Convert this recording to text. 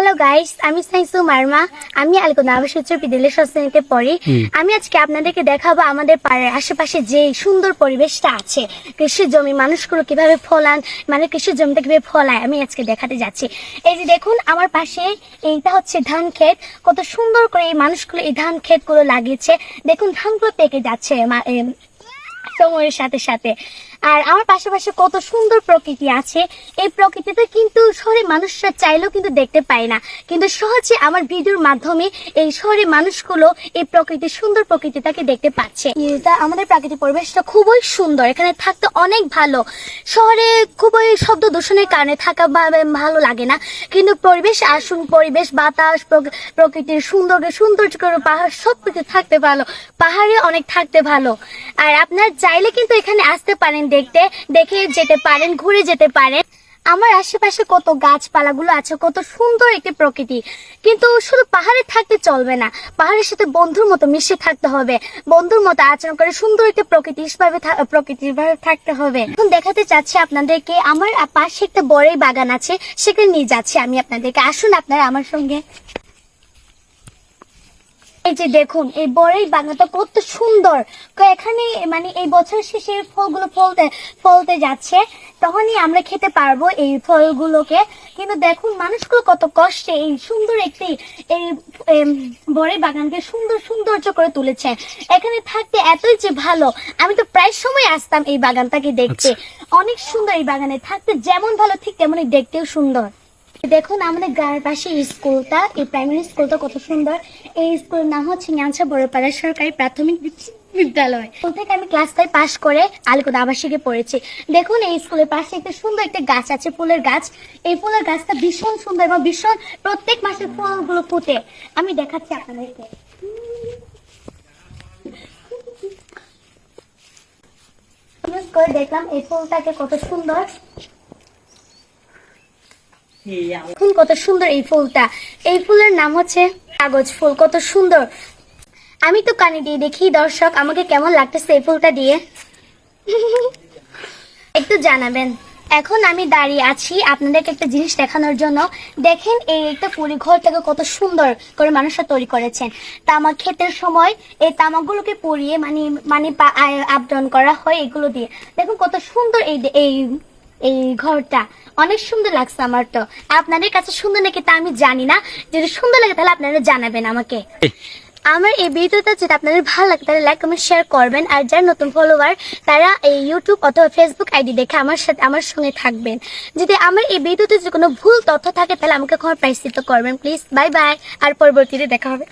Hello guys আমি সাইসু মার্মা। আমি আলগোনা আবাসিক উচ্চ বিদ্যালয় শ্রেণীতে পড়ি। আমি আজকে আপনাদেরকে দেখাবো আমাদের পাড়ার আশেপাশে যে সুন্দর পরিবেশটা আছে। কৃষি জমি মানুষগুলো কীভাবে ফলান মানে কৃষি জমিতে কীভাবে ফলায় আমি আজকে দেখাতে যাচ্ছি। এই যে দেখুন আমার পাশে এইটা হচ্ছে ধান ক্ষেত। কত সুন্দর করে এই মানুষগুলো এই ধান ক্ষেতগুলো লাগিয়েছে। দেখুন ধানগুলো পেকে যাচ্ছে সময়ের সাথে সাথে। আর আমার পাশাপাশি কত সুন্দর প্রকৃতি আছে, এই প্রকৃতিতে কিন্তু শহরে মানুষরা চাইলেও কিন্তু দেখতে পায় না। কিন্তু সহজে আমার ভিডিওর মাধ্যমে এই শহরে মানুষগুলো এই প্রকৃতির সুন্দর প্রকৃতিটাকে দেখতে পাচ্ছে। আমাদের প্রাকৃতিক পরিবেশটা খুবই সুন্দর, এখানে থাকতে অনেক ভালো। শহরে খুবই শব্দ দূষণের কারণে থাকা ভালো লাগে না। কিন্তু পরিবেশ আসুন পরিবেশ, বাতাস প্রকৃতির সুন্দর সৌন্দর্য পাহাড় সব কিছু থাকতে ভালো, পাহাড়ে অনেক থাকতে ভালো। আর আপনার চাইলে কিন্তু এখানে আসতে পারেন দেখতে, দেখে যেতে পারেন, ঘুরে যেতে পারেন। আমার আশেপাশে কত গাছপালাগুলো আছে, কত সুন্দর একটি প্রকৃতি। কিন্তু শুধু পাহাড়ে থাকতে চলবে না, পাহাড়ের সাথে বন্ধুর মতো মিশে থাকতে হবে। বন্ধুর মতো আচরণ করে সুন্দর একটি প্রকৃতি ভাবে প্রকৃতির ভাবে থাকতে হবে। এখন দেখাতে চাচ্ছি আপনাদেরকে, আমার পাশে একটা বড়ই বাগান আছে, সেখানে নিয়ে যাচ্ছি আমি আপনাদেরকে। আসুন আপনারা আমার সঙ্গে। এই যে দেখুন এই বরের বাগানটা কত সুন্দর। এখানে মানে এই বছর শেষে ফলগুলো ফলতে ফলতে যাচ্ছে তখনই আমরা খেতে পারব এই ফলগুলোকে। কিন্তু দেখুন মানুষগুলো কত কষ্টে এই সুন্দর একটি এই বরের বাগানকে সুন্দর সৌন্দর্য করে তুলেছে। এখানে থাকতে এতই যে ভালো আমি তো প্রায় সময় আসতাম এই বাগানটাকে দেখতে। অনেক সুন্দর এই বাগানে থাকতে যেমন ভালো ঠিক তেমনই দেখতেও সুন্দর। দেখুন, আমাদের গ্রামের পাশে স্কুলটা, এই প্রাইমারি স্কুলটা কত সুন্দর। এই স্কুলের নাম হচ্ছে ঞ্যাংছা বড়পাড়া সরকারি প্রাথমিক বিদ্যালয়। থেকে আমি ক্লাস ফাইভ পাস করে আলিকোদ আবাসিকে পড়েছি। দেখুন, এই স্কুলের পাশে একটা সুন্দর একটা গাছ আছে, ফুলের গাছ। এই ফুলের গাছটা ভীষণ সুন্দর এবং ভীষণ প্রত্যেক মাসে ফুলগুলো ফুটে। আমি দেখাচ্ছি আপনাদেরকে। দেখলাম এই ফুলটাকে কত সুন্দর। দেখুন কত সুন্দর এই ফুলটা। এই ফুলের নাম হচ্ছে কাগজ ফুল, কত সুন্দর। আমি তো কানে দিয়ে দেখি, দর্শক, আমাকে কেমন লাগতেছে এই ফুলটা দিয়ে? একটু জানাবেন। এখন আমি দাঁড়িয়ে আছি আপনাদেরকে একটা জিনিস দেখানোর জন্য। দেখেন এই একটা পুরি ঘরটাকে কত সুন্দর করে মানুষরা তৈরি করেছেন। তামাক ক্ষেতের সময় এই তামাকগুলোকে পুড়িয়ে মানে মানে আপডাউন করা হয় এগুলো দিয়ে। দেখুন কত সুন্দর এই এই এই ঘরটা। অনেক সুন্দর লাগছে আমার তো। আপনাদের কাছে সুন্দর নাকি তা আমি জানি না। যদি সুন্দর লাগে তাহলে আপনারা জানাবেন আমাকে। আমার এই ভিডিওটা যদি আপনাদের ভালো লাগে তাহলে লাইক কমেন্ট শেয়ার করবেন। আর যারা নতুন ফলোয়ার তারা এই ইউটিউব অথবা ফেসবুক আইডি দেখে আমার সাথে আমার সঙ্গে থাকবেন। যদি আমার এই ভিডিওতে যদি কোনো ভুল তথ্য থাকে তাহলে আমাকে ক্ষমা প্রায়শ্চিত করবেন। প্লিজ বাই বাই আর পরবর্তীতে দেখা হবে।